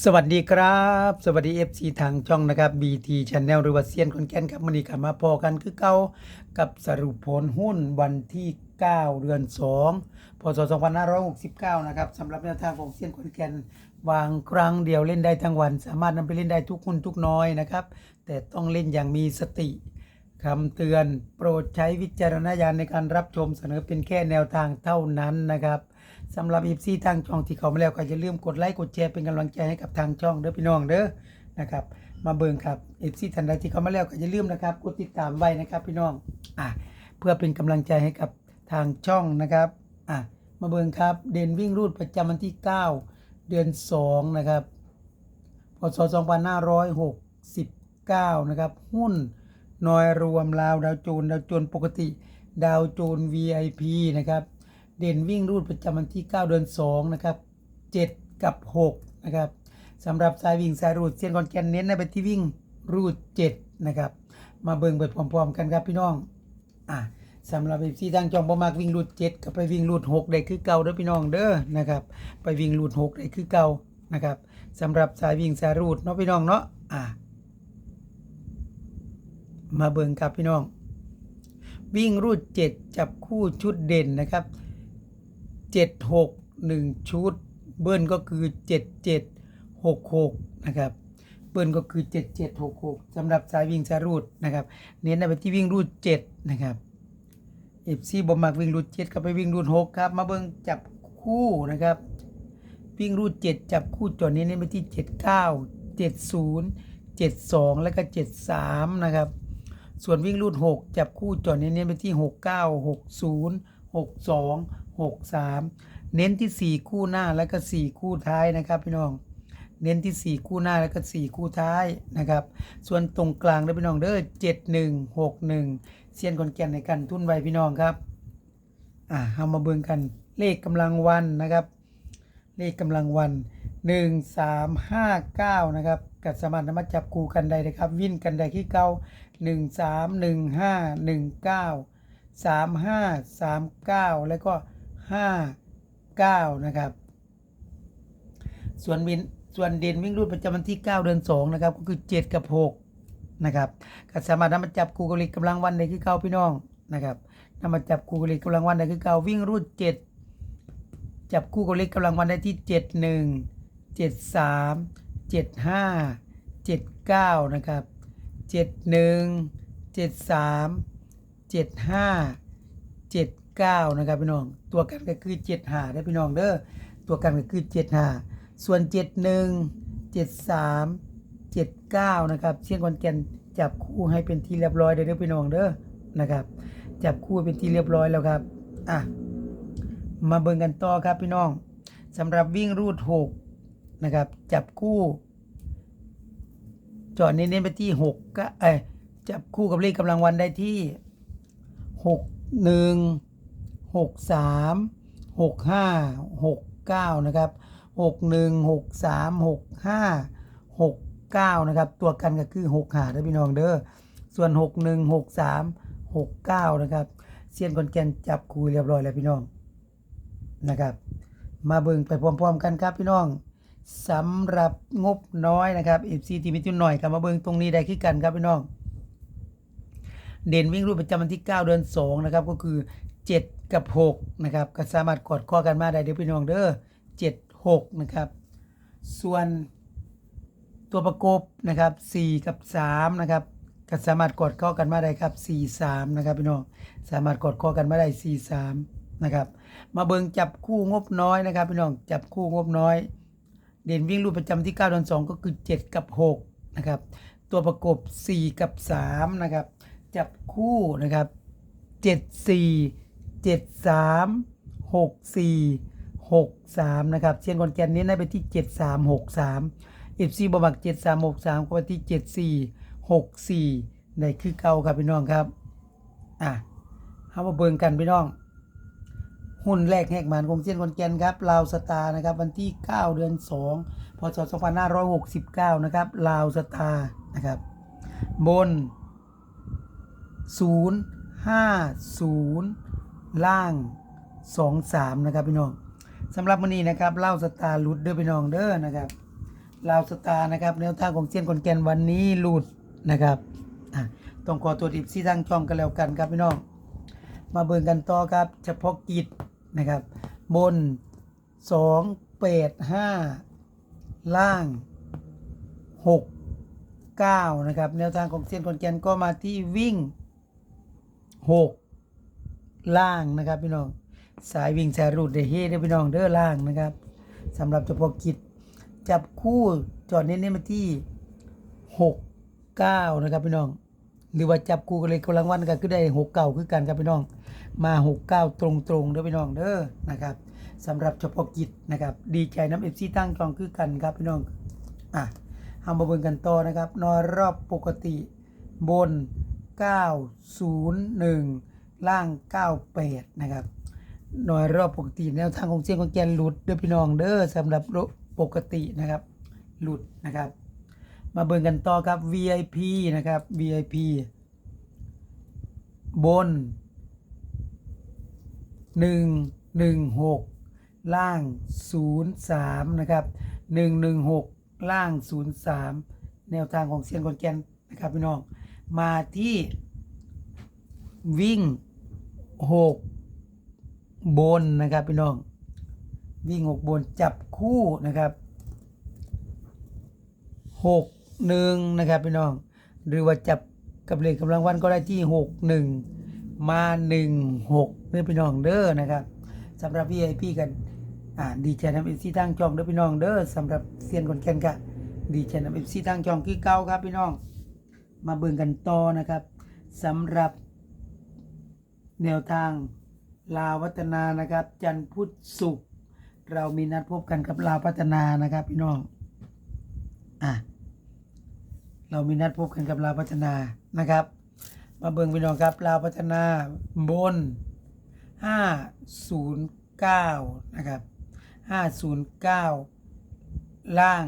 สวัสดีครับ สวัสดี FC ทางช่องนะครับ BT Channel หรือว่าเซียนคนแก่นครับมันนี้กลับมาพอกันคือเก่ากับสรุปผลหุ้นวันที่ 9 เดือน 2 พศ 2569 นะครับสำหรับแนวทางของเซียนคนแก่นวางครั้งเดียวเล่นได้ทั้งวัน สามารถนำไปเล่นได้ทุกหุ้นทุกน้อยนะครับ แต่ต้องเล่นอย่างมีสติคำเตือนโปรดใช้วิจารณญาณในการรับชมเสนอเป็นแค่แนวทางเท่านั้นนะครับ สำหรับอีซีทางช่องที่เขามาแล้วก็อย่าลืมกดไลค์กดแชร์เป็นกำลังใจให้กับทางช่องเด้อพี่น้องเด้อนะครับมาเบิ่งครับเอฟซีทันใดที่เขามาแล้วก็อย่าลืมนะครับกดติดตามไว้นะครับพี่น้องอะเพื่อเป็นกำลังใจให้กับทางช่องนะครับอะมาเบิ่งครับเด่นวิ่งรูดประจำวันที่ 9 เดือน 2 นะครับพศ2569 นะครับ หุ้นนอยรวมลาวดาวโจนดาวโจนปกติ ดาวโจน VIP นะครับ เด่นวิ่งรูดประจำวันที่ 9 เดือน2นะครับ7 กับ 6 นะครับสำหรับสายวิ่งสายรูดเซียนคอนแกนเน้นในไปที่วิ่งรูด 7 นะครับ มาเบิ่งไปพร้อม ๆ กันครับพี่น้องอะสำหรับเอฟซีทางจองประมากวิ่งรูด7ก็ไปวิ่งรูด6ได้คือเก่าเด้อพี่น้องเด้อนะครับไปวิ่งรูด6ได้คือเก่านะครับสำหรับสายวิ่งสายรูดเนาะพี่น้องเนาะอะมาเบิ่งครับพี่น้อง วิ่งรูด 7 จับคู่ชุดเด่นนะครับ 7 6 1 ชุด เบิ้ลก็คือ 7 7 6 6 นะครับ เบิ้ลก็คือ 7 7 6 6สำหรับสายวิ่งสายรูดนะครับ เน้นไปที่วิ่งรูด 7 นะครับเอฟซีบอมักวิ่งรูดเจ็ดก็ไปวิ่งรูดหกครับ มาเบิ่งจับคู่นะครับ วิ่งรูดเจ็ดจับคู่จอดเน้นไปที่เจ็ดเก้าเจ็ดศูนย์เจ็ดสองแล้วก็เจ็ดสามนะครับ ส่วนวิ่งรูดหกจับคู่จอดเน้นไปที่หกเก้าหกสามเน้นที่สี่คู่หน้าแล้วก็สี่คู่ท้ายนะครับพี่น้อง เน้นที่สี่คู่หน้าแล้วก็สี่คู่ท้ายนะครับ ส่วนตรงกลางได้อพี่น้องเด้อเจ็ดหนึ่งหกหนึ่งเซียนคนแก่นในกันทุนไว้พี่น้องครับ อ่าเอามาเบิ่งกันเลขกำลังวันนะครับ เลขกำลังวันหนึ่งสามห้าเก้านะครับกับสามารถนำมาจับคู่กันได้นะครับ วิ่นกันได้ที่เก้าหนึ่งสามหนึ่งห้าหนึ่งเก้าสามห้าสามเก้าแล้วก็ ห้าเก้านะครับ ส่วนวินส่วนเด่นวิ่งรูดประจำวันที่ 9 เดือน 2 นะครับ ก็คือ 7 กับ 6 นะครับก็สามารถนำมาจับคู่กับเลขกำลังวันได้คือเก่าพี่น้องนะครับนำมาจับคู่กับเลขกำลังวันได้คือเก่าวิ่งรูด 7 จับคู่กลขกำลังวันได้ที่ 71 73 75 79 นะครับ 71 73 75 9 นะครับพี่น้อง ตัวกันก็คือ75ได้พี่น้องเด้อ ตัวกันก็คือ75ส่วน 71 73 79 นะครับ เชียงคอนแก่นจับคู่ให้เป็นที่เรียบร้อยเด้อเด้อพี่น้องเด้อ นะครับ จับคู่เป็นที่เรียบร้อยแล้วครับ อะ มาเบิ่งกันต่อครับพี่น้องสำหรับวิ่งรูด6นะครับ จับคู่ จอดเน้นๆไปที่6ก็เอ้ยจับคู่กับเลขกำลังวันได้ที่ 6 1 6 3 6 5 6 9 นะครับ 6 1 6 3 6 5 6 9 นะครับ ตัวกันก็คือ 6 หาได้พี่น้องเด้อ ส่วน 6 1 6 3 6 9 นะครับเซียนคอนแกนจับคูเรียบร้อยแล้วพี่น้องนะครับ มาเบิ่งไปพร้อมๆกันครับพี่น้องสำหรับงบน้อยนะครับ FC ที่มีจุดหน่อยครับมาเบิ่งตรงนี้ได้คือกันครับพี่น้อง เด่นวิ่งรูปประจำวันที่ 9 เดือน2นะครับก็คือ 7 กับ6นะครับก็สามารถกอดข้อกันมาได้เด้อพี่น้องเด้อ7 6นะครับส่วนตัวประกบนะครับ4กับ3นะครับก็สามารถกอดข้อกันมาได้ครับ4 3นะครับพี่น้องสามารถกอดข้อกันมาได้4 3นะครับมาเบิงจับคู่งบน้อยนะครับพี่น้องจับคู่งบน้อย เด่นวิ่งรูปประจำที่9เดือน2ก็คือ 7 กับ6นะครับตัวประกบ 4 กับ3นะครับจับคู่นะครับ7 4 7 3 6 4 6 3 นะครับ เชียนคอนแกนเน้ได้ไปที่ 7 3 6 3 FC บมัก7 3 6 3 ก็ไปที่ 7 4 6 4ในคือเก่าครับพี่น้องครับ อะเอามาเบิ่งกันพี่น้อง หุ้นแรกแหกหมานของเซียนคอนแกนครับลาวสตาร์นะครับ วันที่ 9 เดือน 2 พศ 2569 นะครับลาวสตาร์นะครับ บน 0 5 0 ล่าง 2 3 นะครับพี่น้องสำหรับวันนี้นะครับเล่าสตาร์ลุดเด้อพี่น้องเด้อนะครับเลาสตาร์นะครับแนวทางของเซียนคนแกนวันนี้ลุดนะครับต้องขอตัวดิบซี่ทางช่องกันแล้วกันครับพี่น้อง มาเบิ่งกันต่อครับ เฉพาะกิจนะครับ บนสองเปดห้าล่างหกเก้านะครับ แนวทางของเซียนคนแกนก็มาที่วิ่งหก ล่างนะครับพี่น้องสายวิ่งสายรูดเดเฮเด้พี่น้องเด้อล่างนะครับสำหรับเฉพาะกิจจับคู่จอดเน้นๆมาที่หกเก้านะครับพี่น้อง หรือว่าจับคู่กันเลยกำลังวันก็คือได้หกเก้าคือกันครับพี่น้อง มาหกเก้าตรงๆเด้อพี่น้องเด้อนะครับสำหรับเฉพาะกิจนะครับ ดีใจน้ำเอฟซีตั้งจองคือกันครับพี่น้องอะเอามาเบิ่งกันต่อนะครับนอนรอบปกติบน 901 ล่าง98นะครับหน่อยรอบปกติแนวทางของเสียงของแกนหลุดเด้อพี่น้องเด้อสำหรับปกตินะครับ หลุดนะครับ มาเบิ่งกันต่อครับ VIP นะครับ VIP บน116ล่าง03นะครับ116ล่าง03แนวทางของเซียนคนแกนนะครับพี่น้อง มาที่วิ่ง 6บนนะครับพี่น้อง วิ่ง6บนจับคู่นะครับหกหนึ่งนะครับพี่น้อง หรือว่าจับกับเลขกำลังวันก็ได้ที่หกหนึ่งมาหนึ่งหกเด้อพี่น้องเด้อนะครับสำหรับ VIP กันอ่าดีใจนำเอฟซีตั้งจองเด้อพี่น้องเด้อสำหรับเซียนคนแก่นกะดีใจนำเอฟซีตั้งจองคือเก่าครับพี่น้อง มาเบิ่งกันต่อนะครับสำหรับ แนวทางลาวพัฒนานะครับ จันพุทธศุกร์เรามีนัดพบกันกับลาวพัฒนานะครับพี่น้องอะเรามีนัดพบกันกับลาวพัฒนานะครับ มาเบิ่งพี่น้องครับลาวพัฒนาบน 509 นะครับ 509 ล่าง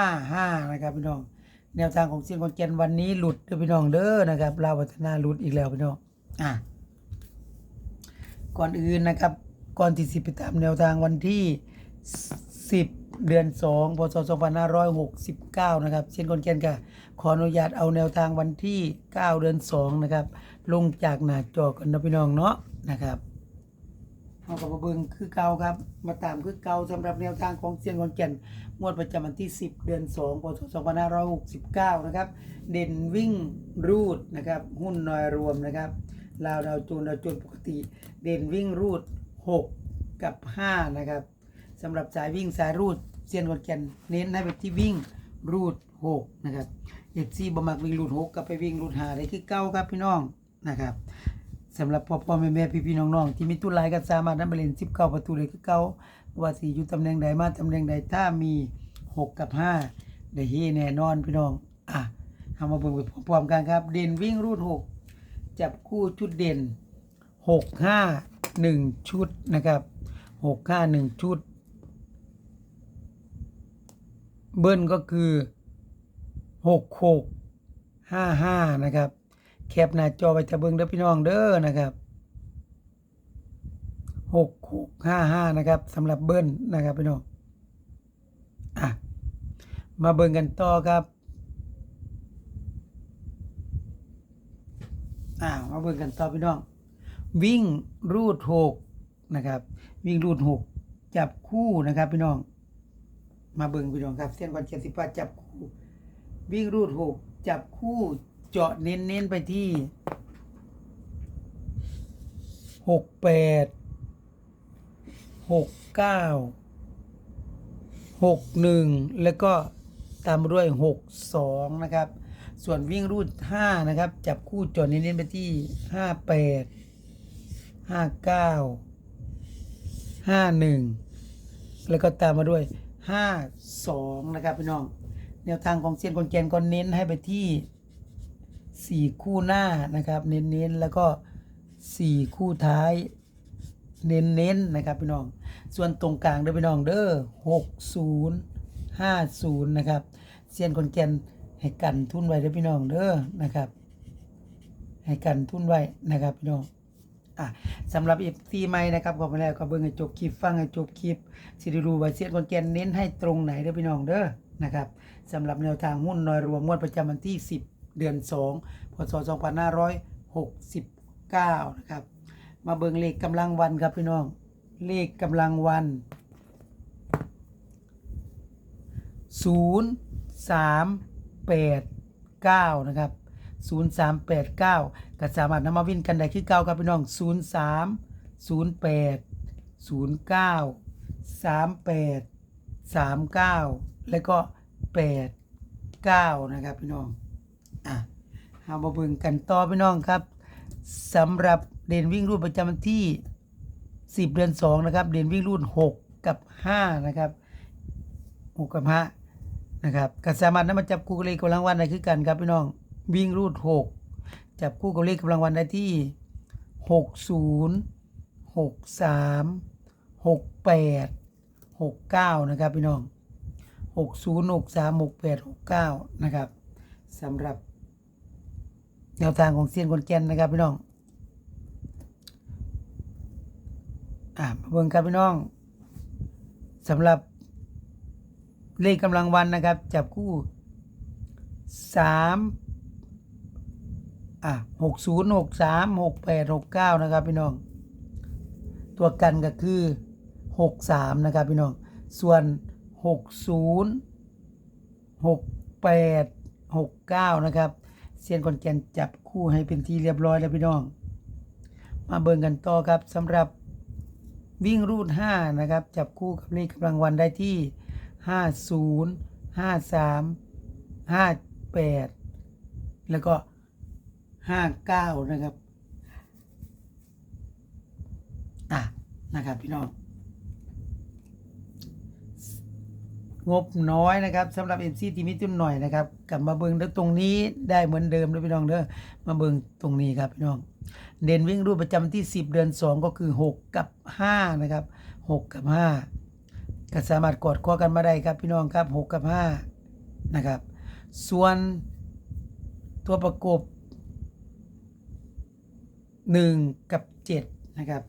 55 นะครับพี่น้องแนวทางของเซียนคอนเจนวันนี้หลุดเด้อพี่น้องเด้อนะครับลาวพัฒนาหลุดอีกแล้วพี่น้องอะ ก่อนอื่นนะครับ ก่อนที่สิไปตามแนวทางวันที่ 10 เดือน 2 พศ 2569 นะครับ เช่นคนเกนก็ขออนุญาตเอาแนวทางวันที่ 9 เดือน 2 นะครับ ลงจากหน้าจอกันนะพี่น้องเนาะนะครับเอากับเบิงคือเก่าครับ มาตามคือเก่าสำหรับแนวทางของเซียนคอนแก่นงวดประจำวันที่ 10 เดือน2พศ2569 นะครับ เด่นวิ่งรูดนะครับ หุ้นนอยรวมนะครับ ลาวดาวจูนดาวจูนปกติ เด่นวิ่งรูด 6 กับ 5 นะครับสำหรับสายวิ่งสายรูดเซียนกอนแก่นเน้นให้ไปที่วิ่งรูด 6 นะครับเอฟซีบมักวิ่งรูด 6 กับไปวิ่งรูด5ได้คือเก้าครับพี่น้องนะครับสำหรับพ่อพ่อแม่แม่พี่พี่น้องน้องที่มีตุ้นลายก็สามารถนำไปเล่น19ประตูได้คือเก้าว่าสีอยู่ตำแหน่งใดมาตำแหน่งใดถ้ามี6กับ5ได้เฮแน่นอนพี่น้องอะเอามาเบิ่งไปพร้อมกันครับ เด่นวิ่งรูด6 จับคู่ชุดเด่น 6 5 1 ชุดนะครับ 6 5 1 ชุด เบิ้ลก็คือ 6 6 5 5 นะครับ แคปหน้าจอไปจะเบิ้งเด้อพี่น้องเด้อนะครับ 6 6 5 5 นะครับสำหรับเบิ้ลนะครับพี่น้อง อะ มาเบิ่งกันต่อครับ อ่ามาเบิ่งกันต่อพี่น้อง วิ่งรูดหกนะครับ วิ่งรูดหกจับคู่นะครับพี่น้อง มาเบิ่งพี่น้องครับ เส้นวันเจ็ดสิบาจับคู่ วิ่งรูดหกจับคู่เจาะเน้นเน้นๆไปที่หกแปดหกเก้าหกหนึ่งแล้วก็ตามด้วยหกสองนะครับ ส่วนวิ่งรูดห้านะครับ จับคู่จาะเน้นเน้นไปที่ห้าแปดห้าเก้าห้าหนึ่งแล้วก็ตามมาด้วยห้าสองนะครับพี่น้อง แนวทางของเซียนคนแกนก็เน้นให้ไปที่สี่คู่หน้านะครับ เน้นๆแล้วก็สี่คู่ท้ายเน้นๆนะครับพี่น้อง ส่วนตรงกลางเด้อพี่น้องเด้อหกศูนย์ห้าศูนย์นะครับ เซียนคนแกน ให้กันทุนไว้เด้อพี่น้องเด้อนะครับ ให้กันทุนไว้นะครับพี่น้องอะสำหรับเอฟซีใหม่นะครับขอมาแล้วก็เบิ่งให้จบคลิปฟังให้จบคลิปสิได้รู้ว่าเสียนคนแกนเน้นให้ตรงไหนเด้อพี่น้องเด้อนะครับสำหรับแนวทางหุ้นนอยรวมงวดประจำวันที่ 10 เดือน 2 พศ 2569 นะครับ มาเบิ่งเลขกำลังวันครับพี่น้อง เลขกำลังวัน 0 3 8 9 นะครับ 0 3 8 9 ก็สามารถนำมาวินกันได้คือเก้าครับพี่น้อง 0 3 0 8 0 9 3 8 3 9 แล้วก็ 8 9 นะครับพี่น้อง อะเอามาเบิ่งกันต่อพี่น้องครับสำหรับเด่นวิ่งรูดประจำวันที่ 10 เดือน 2 นะครับ เด่นวิ่งรูด6กับ 5 นะครับ 6 กับ 5 นะครับก็สามารถนำมาจับคู่กับเลขกำลังวันได้คือกันครับพี่น้องวิ่งรูด6จับคู่กับเลขกำลังวันได้ที่60 63 68 69นะครับพี่น้อง60 63 68 69นะครับสำหรับแนวทางของเซียนคนแก่นนะครับพี่น้องอ่ามาเบิ่งครับพี่น้องสำหรับ เลขกำลังวันนะครับ จับคู่สามอะหกศูนย์หกสามหกแปดหกเก้านะครับพี่น้อง ตัวกันก็คือหกสามนะครับพี่น้อง ส่วนหกศูนย์หกแปดหกเก้านะครับเซียนคอนแกนจับคู่ให้เป็นที่เรียบร้อยแล้วพี่น้อง มาเบิ่งกันต่อครับสำหรับวิ่งรูด5นะครับ จับคู่กับเลขกำลังวันได้ที่ 50 53 58แล้วก็59นะครับ อะ นะครับพี่น้อง งบน้อยนะครับสำหรับเอ็มซีทีมิตุนหน่อยนะครับ กลับมาเบิงล้ตรงนี้ได้เหมือนเดิมเลยพี่น้องเด้อมาเบิงตรงนี้ครับพี่น้อง เด่นวิ่งรูปประจำที่ 10 เดือน 2 ก็คือ 6 กับ 5 นะครับ 6 กับ 5 ก็สามารถกดข้อกันมาได้ครับพี่น้องครับ6กับ5นะครับ ส่วนตัวประกบ 1 กับ 7 นะครับ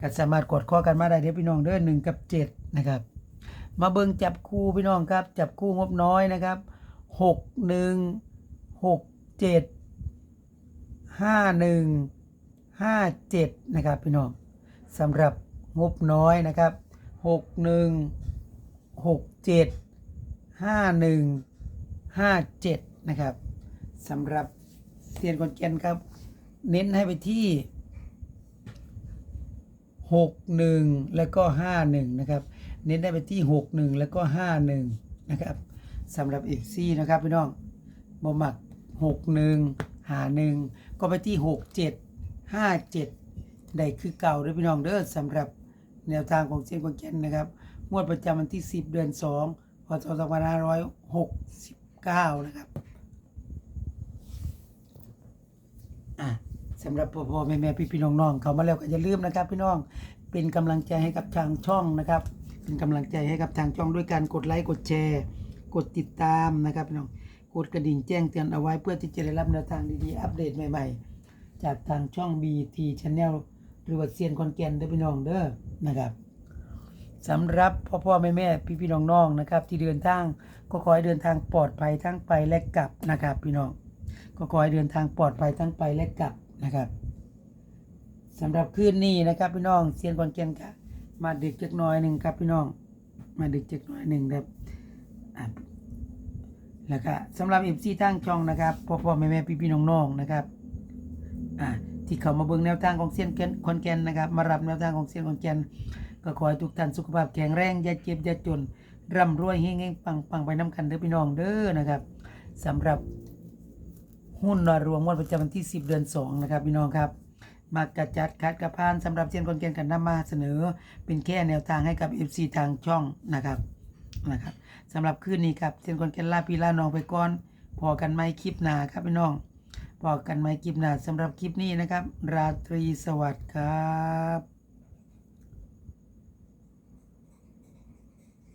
ก็สามารถกดข้อกันมาได้เด้อพี่น้องเด้อ1กับ 7 นะครับ มาเบิ่งจับคู่พี่น้องครับ จับคู่งบน้อยนะครับ 6 1 6 7ห้าหนึ่งห้าเจ็ดนะครับ พี่น้องสำหรับงบน้อยนะครับหก หกเจ็ดห้าหนึ่งห้าเจ็ดนะครับสำหรับเซียนคนแกนครับ เน้นให้ไปที่หกหนึ่งแล้วก็ห้าหนึ่งนะครับ เน้นได้ไปที่หกหนึ่งแล้วก็ห้าหนึ่งนะครับสำหรับเอฟซีนะครับพี่น้องบ่มักหกหนึ่งหาหนึ่งก็ไปที่หกเจ็ดห้าเจ็ดได้คือเก่าด้อพี่น้องเด้อสำหรับแนวทางของเซียนคนแกนนะครับ งวดประจำวันที่ 10 เดือน 2 พศ 2569 นะครับ อะสำหรับพ่อพ่อแม่แม่พี่พี่น้องน้องเขามาแล้วก็อย่าลืมนะครับ พี่น้องเป็นกำลังใจให้กับทางช่องนะครับ เป็นกำลังใจให้กับทางช่องด้วยการกดไลค์กดแชร์ กดติดตามนะครับพี่น้องกดกระดิ่งแจ้งเตือนเอาไว้เพื่อที่จะได้รับแนวทางดีๆอัปเดตใหม่ๆ จากทางช่อง BT Channel หรือว่าเซียนคอนแกนเด้อพี่น้องเด้อนะครับ สำหรับพ่อพ่อแม่แม่พี่พี่น้องน้องนะครับ ที่เดินทางก็ขอให้เดินทางปลอดภัยทั้งไปและกลับนะครับ พี่น้องก็ขอให้เดินทางปลอดภัยทั้งไปและกลับนะครับสำหรับคืนนี้นะครับ พี่น้องเซียนคอนแกนค่ะมาดึกจักน่อยหนึ่งครับพี่น้อง มาดึกจักน่อยหนึ่งครับอะแล้วก็สำหรับเอฟซีทางช่องนะครับพ่อพ่อแม่แม่พี่พี่น้องน้องนะครับอะที่เขามาเบิ่งแนวทางของเซียนคอนแกนนะครับ มารับแนวทางของเซียนคอนแกน ก็ขอให้ทุกท่านสุขภาพแข็งแรงอย่าเจ็บอย่าจนร่ำรวยเฮงๆปังๆไปน้ำกันเด้อพี่น้องเด้อนะครับสำหรับหุ้นนอยรวมงวดประจำวันที่ 10 เดือน2นะครับพี่น้องครับมากระจัดคัดกระพานสำหรับเซียนคนเกียนกันนำมาเสนอ เป็นแค่แนวทางให้กับ FC ทางช่องนะครับนะครับสำหรับคืนนี้ครับเซียนคนเกียนลาพี่ลาน้องไปก่อนพอกันไหมคลิปหน้าครับพี่น้องพอกันไหมคลิปหน้าสำหรับคลิปนี้นะครับ ราตรีสวัสดิ์ครับ